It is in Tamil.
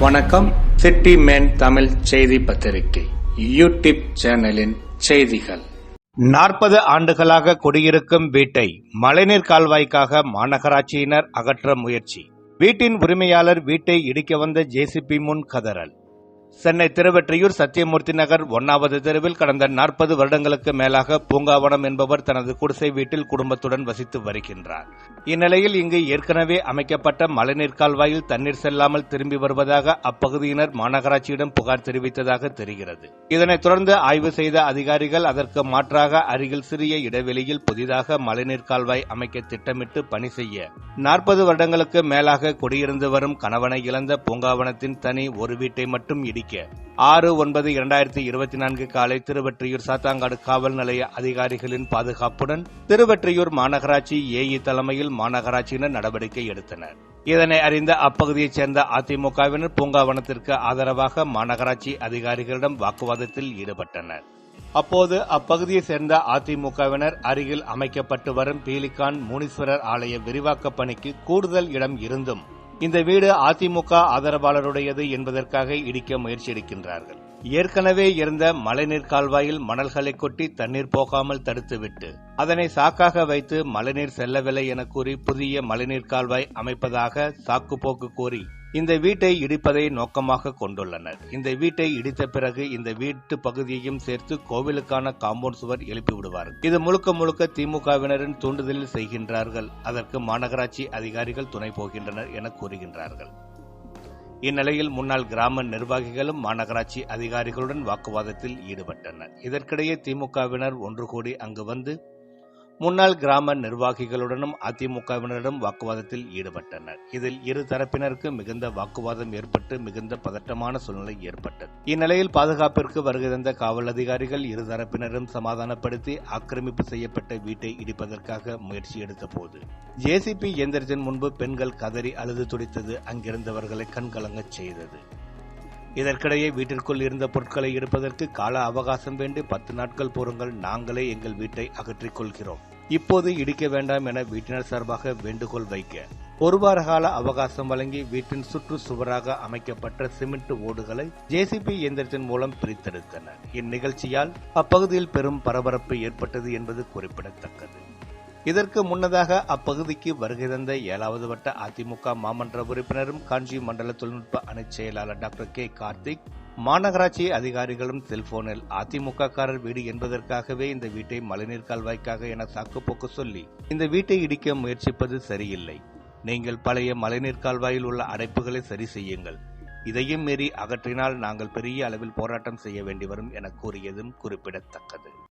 வணக்கம். சிட்டி மேன் தமிழ் செய்தி பத்திரிகை யூடியூப் சேனலின் செய்திகள். நாற்பது ஆண்டுகளாக குடியிருக்கும் வீட்டை மழைநீர் கால்வாய்க்காக மாநகராட்சியினர் அகற்ற முயற்சி. வீட்டின் உரிமையாளர் வீட்டை இடிக்க வந்த ஜேசிபி முன் கதறல். சென்னை திருவெற்றியூர் சத்தியமூர்த்தி நகர் ஒன்னாவது தெருவில் கடந்த நாற்பது வருடங்களுக்கு மேலாக பூங்காவனம் என்பவர் தனது குடிசை வீட்டில் குடும்பத்துடன் வசித்து வருகின்றார். இந்நிலையில் இங்கு ஏற்கனவே அமைக்கப்பட்ட மழைநீர் கால்வாயில் தண்ணீர் செல்லாமல் திரும்பி வருவதாக அப்பகுதியினர் மாநகராட்சியிடம் புகார் தெரிவித்ததாக தெரிகிறது. இதனைத் தொடர்ந்து ஆய்வு செய்த அதிகாரிகள் அதற்கு மாற்றாக அருகில் சிறிய இடைவெளியில் புதிதாக மழைநீர் கால்வாய் அமைக்க திட்டமிட்டு பணி செய்ய நாற்பது வருடங்களுக்கு மேலாக குடியிருந்து வரும் கணவனை இழந்த பூங்காவனத்தின் தனி ஒரு வீட்டை மட்டும் பிடிக்க ஆறு ஒன்பது இரண்டாயிரத்தி இருபத்தி நான்கு காலை திருவற்றியூர் சாத்தாங்காடு காவல் நிலைய அதிகாரிகளின் பாதுகாப்புடன் திருவற்றியூர் மாநகராட்சி ஏஇ தலைமையில் மாநகராட்சியினர் நடவடிக்கை எடுத்தனர். இதனை அறிந்த அப்பகுதியைச் சேர்ந்த அதிமுகவினர் பூங்காவனத்திற்கு ஆதரவாக மாநகராட்சி அதிகாரிகளிடம் வாக்குவாதத்தில் ஈடுபட்டனர். அப்போது அப்பகுதியைச் சேர்ந்த அதிமுகவினர் அருகில் அமைக்கப்பட்டு வரும் பீலிகான் முனீஸ்வரர் ஆலய விரிவாக்க பணிக்கு கூடுதல் இடம் இருந்தும் இந்த வீடு அதிமுக ஆதரவாளருடையது என்பதற்காக இடிக்க முயற்சி எடுக்கின்றார்கள் ஏற்கனவே இருந்த மழைநீர் கால்வாயில் மணல்களை கொட்டி தண்ணீர் போகாமல் தடுத்துவிட்டு அதனை சாக்காக வைத்து மழைநீர் செல்லவில்லை என கூறி புதிய மழைநீர் கால்வாய் அமைப்பதாக சாக்குப்போக்கு கூறி இந்த வீட்டை இடிப்பதை நோக்கமாக கொண்டுள்ளனர். இந்த வீட்டை இடித்த பிறகு இந்த வீட்டு பகுதியையும் சேர்த்து கோவிலுக்கான காம்பவுண்ட் சுவர் எழுப்பி விடுவார்கள். இது முழுக்க முழுக்க திமுகவினரின் தூண்டுதலில் செய்கின்றார்கள். அதற்கு மாநகராட்சி அதிகாரிகள் துணை போகின்றனர் என கூறுகின்றார்கள். இந்நிலையில் முன்னாள் கிராம நிர்வாகிகளும் மாநகராட்சி அதிகாரிகளுடன் வாக்குவாதத்தில் ஈடுபட்டனர். இதற்கிடையே திமுகவினர் ஒன்று கூடி அங்கு வந்து முன்னாள் கிராம நிர்வாகிகளுடனும் அதிமுகவினரிடம் வாக்குவாதத்தில் ஈடுபட்டனர். இதில் இரு தரப்பினருக்கு மிகுந்த வாக்குவாதம் ஏற்பட்டு மிகுந்த பதட்டமான சூழ்நிலை ஏற்பட்டது. இந்நிலையில் பாதுகாப்பிற்கு வருகை தந்த காவல் அதிகாரிகள் இரு தரப்பினரும் சமாதானப்படுத்தி ஆக்கிரமிப்பு செய்யப்பட்ட வீட்டை இடிப்பதற்காக முயற்சி எடுத்தபோது ஜேசிபி இயந்திரத்தின் முன்பு பெண்கள் கதறி அழுது துடித்தது அங்கிருந்தவர்களை கண்கலங்கச் செய்தது. இதற்கிடையே வீட்டிற்குள் இருந்த பொருட்களை எடுப்பதற்கு கால அவகாசம் வேண்டி பத்து நாட்கள் பொறுங்கள் நாங்களே எங்கள் வீட்டை அகற்றிக் கொள்கிறோம். இப்போது இடிக்க வேண்டாம் என வீட்டினர் சார்பாக வேண்டுகோள் வைக்க. ஒரு வார கால அவகாசம் வழங்கி வீட்டின் சுற்று சுவராக அமைக்கப்பட்ட சிமெண்ட் ஓடுகளை ஜேசிபி இயந்திரத்தின் மூலம் பிரித்தெடுத்தனர். இந்நிகழ்ச்சியால் அப்பகுதியில் பெரும் பரபரப்பு ஏற்பட்டது என்பது குறிப்பிடத்தக்கது. இதற்கு முன்னதாக அப்பகுதிக்கு வருகை தந்த ஏழாவது வட்ட அதிமுக மாமன்ற உறுப்பினரும் காஞ்சி மண்டல தொழில்நுட்ப அணி செயலாளர் டாக்டர் கே கார்த்திக் மாநகராட்சி அதிகாரிகளும் செல்போனில் அதிமுக காரர் வீடு என்பதற்காகவே இந்த வீட்டை மழைநீர் கால்வாய்க்காக என சாக்குப்போக்கு சொல்லி இந்த வீட்டை இடிக்க முயற்சிப்பது சரியில்லை. நீங்கள் பழைய மழைநீர் கால்வாயில் உள்ள அடைப்புகளை சரி செய்யுங்கள். இதையும் மீறி அகற்றினால் நாங்கள் பெரிய அளவில் போராட்டம் செய்ய வேண்டி வரும் என கூறியதும் குறிப்பிடத்தக்கது.